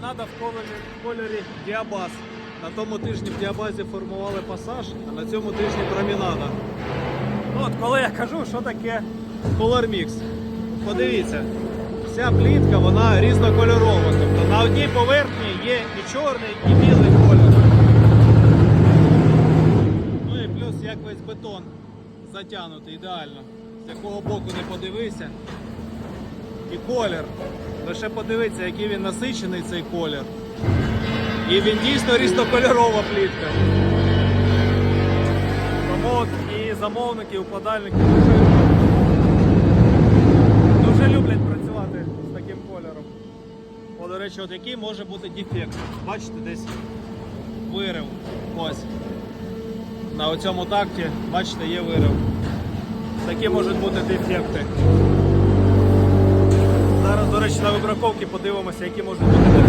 Кольорі, в кольорі Діабаз. На тому тижні в Діабазі формували пасаж, а на цьому тижні промінада. Ну, от коли я кажу, що таке Color Mix. Подивіться, вся плітка вона різнокольорова. Тобто на одній поверхні є і чорний, і білий кольор. Ну і плюс як весь бетон затягнутий ідеально. З якого боку не подивися. І колір. Лише подивіться, який він насичений цей колір. І він дійсно різнокольорова плітка. Тому і замовники, і укладальники дуже, дуже люблять працювати з таким кольором. О, до речі, от який може бути дефект. Бачите, десь вирив. Ось. На оцьому такті, бачите, є вирив. Такі можуть бути дефекти. Вибраковці подивимося, які можуть бути.